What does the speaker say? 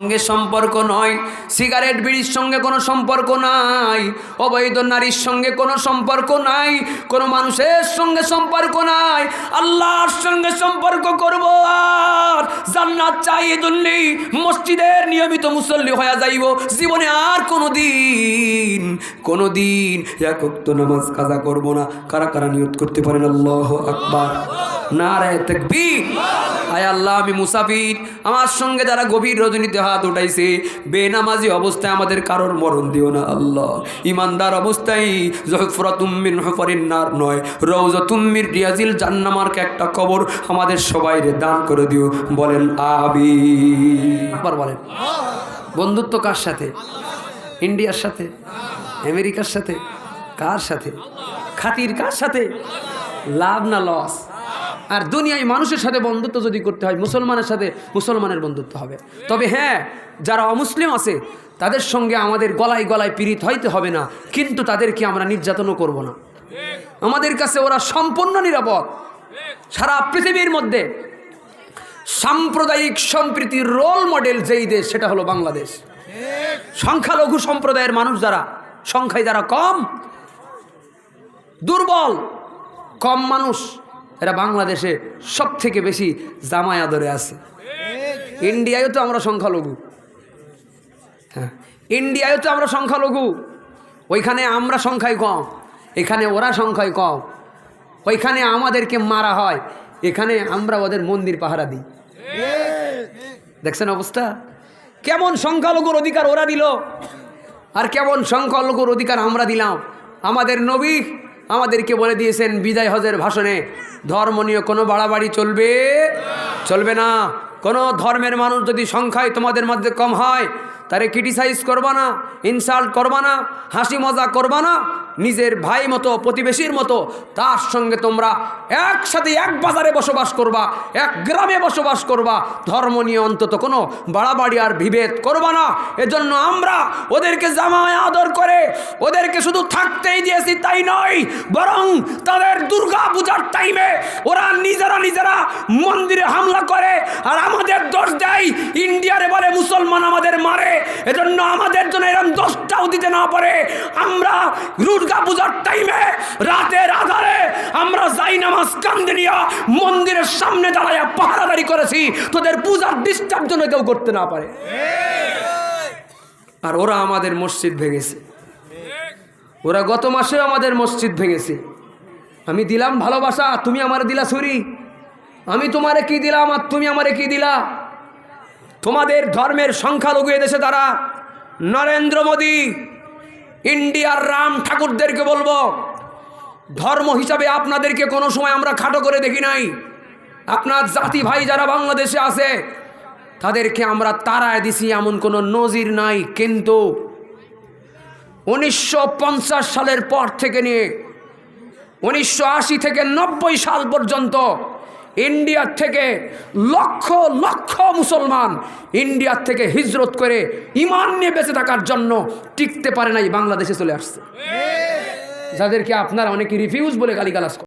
সঙ্গে সম্পর্ক নয়। সিগারেট বিড়ির সঙ্গে কোনো সম্পর্ক নাই। অবৈধ নারীর সঙ্গে কোনো সম্পর্ক নাই। কোনো মানুষের সঙ্গে সম্পর্ক নাই। আল্লাহর সঙ্গে সম্পর্ক করব আর জান্নাত চাই এজন্যই মসজিদের নিয়মিত মুসল্লি হয়ে যাইব। জীবনে আর কোনো দিন কোনো দিন একক নামাজ কাজা করব না। কারা কারা নিয়ত করতে পারেন? আল্লাহ আকবার। নারায় তাকবীর। আয় আল্লাহ, আমি মুসাফির। আমার সঙ্গে যারা গভীর রজনীতে হাত উঠাইছে, বেনামাজি অবস্থায় আমাদের কারোর মরণ দিও না আল্লাহ। ইমানদার অবস্থায় জহফরা তুম্মিন হফরিন নার নয় রৌজা তুম্মির রিয়াজিল জান্নামার্কে একটা কবর আমাদের সবাই রে দান করে দিও, বলেন আবি বলেন, বন্ধুত্ব কার সাথে? ইন্ডিয়ার সাথে? আমেরিকার সাথে? কার সাথে? খাতির কার সাথে? লাভ না লস? আর দুনিয়ায় মানুষের সাথে বন্ধুত্ব যদি করতে হয়, মুসলমানের সাথে মুসলমানের বন্ধুত্ব হবে। তবে হ্যাঁ যারা অমুসলিম আছে, তাদের সঙ্গে আমাদের গলায় গলায় পীড়িত হইতে হবে না, কিন্তু তাদেরকে আমরা নির্যাতনও করব না। আমাদের কাছে ওরা সম্পূর্ণ নিরাপদ। সারা পৃথিবীর মধ্যে সাম্প্রদায়িক সম্প্রীতির রোল মডেল যেই দেশ, সেটা হলো বাংলাদেশ। সংখ্যালঘু সম্প্রদায়ের মানুষ যারা, সংখ্যায় যারা কম, দুর্বল, কম মানুষ এরা বাংলাদেশে সব থেকে বেশি জামায় আদরে আছে। ইন্ডিয়ায় তো আমরা সংখ্যালঘু। হ্যাঁ ইন্ডিয়ায় তো আমরা সংখ্যালঘু। ওইখানে আমরা সংখ্যায় কম, এখানে ওরা সংখ্যায় কম। ওইখানে আমাদেরকে মারা হয়, এখানে আমরা ওদের মন্দির পাহারা দিই। দেখছেন অবস্থা? কেমন সংখ্যালঘুর অধিকার ওরা দিল, আর কেমন সংখ্যালঘুর অধিকার আমরা দিলাম। আমাদের নবী আমাদেরকে বলে দিয়েছেন বিদায় হজের ভাষণে, ধর্ম নিয়ে কোনো বাড়াবাড়ি চলবে? চলবে না। কোনো ধর্মের মানুষ যদি সংখ্যায় তোমাদের মধ্যে কম হয়, তারে ক্রিটিসাইজ করবা না ইনসাল্ট করবা না হাসি মজা করবা না নিজের ভাই মতো, প্রতিবেশীর মতো, তার সঙ্গে তোমরা একসাথে এক বাজারে বসবাস করবা, এক গ্রামে বসবাস করবা। ধর্ম নিয়ে অন্তত কোনো বাড়াবাড়ি আর বিভেদ করবা না। এজন্য আমরা ওদেরকে জামায় আদর করে, ওদেরকে শুধু থাকতেই দিয়েছি তাই নয়, বরং তাদের দুর্গা পূজার টাইমে ওরা নিজেরা নিজেরা মন্দিরে হামলা করে আর আমাদের দোষ দেয়। ইন্ডিয়ারে বলে মুসলমান আমাদের মারে। এজন্য আমাদের জন্য এরকম দোষটাও দিতে না পারে। আমরা দুর্গা পূজার টাইমে রাতের আধারে আমরা যাই নামাজ কান্দে নিয়া মন্দিরের সামনে দাঁড়াইয়া পাহারাদারি করেছি। তোদের পূজার ডিস্টার্ব জন্য কেউ করতে না পারে। আর ওরা আমাদের মসজিদ ভেঙেছে। ওরা গত মাসেও আমাদের মসজিদ ভেঙেছে। আমি দিলাম ভালোবাসা, তুমি আমার দিলা ছুরি। আমি তোমারে কি দিলাম আর তুমি আমারে কি দিলা? তোমাদের ধর্মের সংখ্যালঘু এদেশে তারা নরেন্দ্র মোদী ইন্ডিয়ার রাম ঠাকুরদেরকে বলব, ধর্ম হিসাবে আপনাদেরকে কোনো সময় আমরা খাটো করে দেখি নাই। আপনার জাতি ভাই যারা বাংলাদেশে আছে, তাদেরকে আমরা তারায় দিছি, এমন কোনো নজির নাই। কিন্তু উনিশশো পঞ্চাশ সালের পর থেকে নিয়ে, উনিশশো আশি থেকে নব্বই সাল পর্যন্ত ইন্ডিয়ার থেকে লক্ষ লক্ষ মুসলমান ইন্ডিয়ার থেকে হিজরত করে ইমান নিয়ে বেঁচে থাকার জন্য টিকতে পারে নাই বাংলাদেশে চলে আসছে যাদেরকে আপনারা অনেকে রিফিউজ বলে গালিগালাস।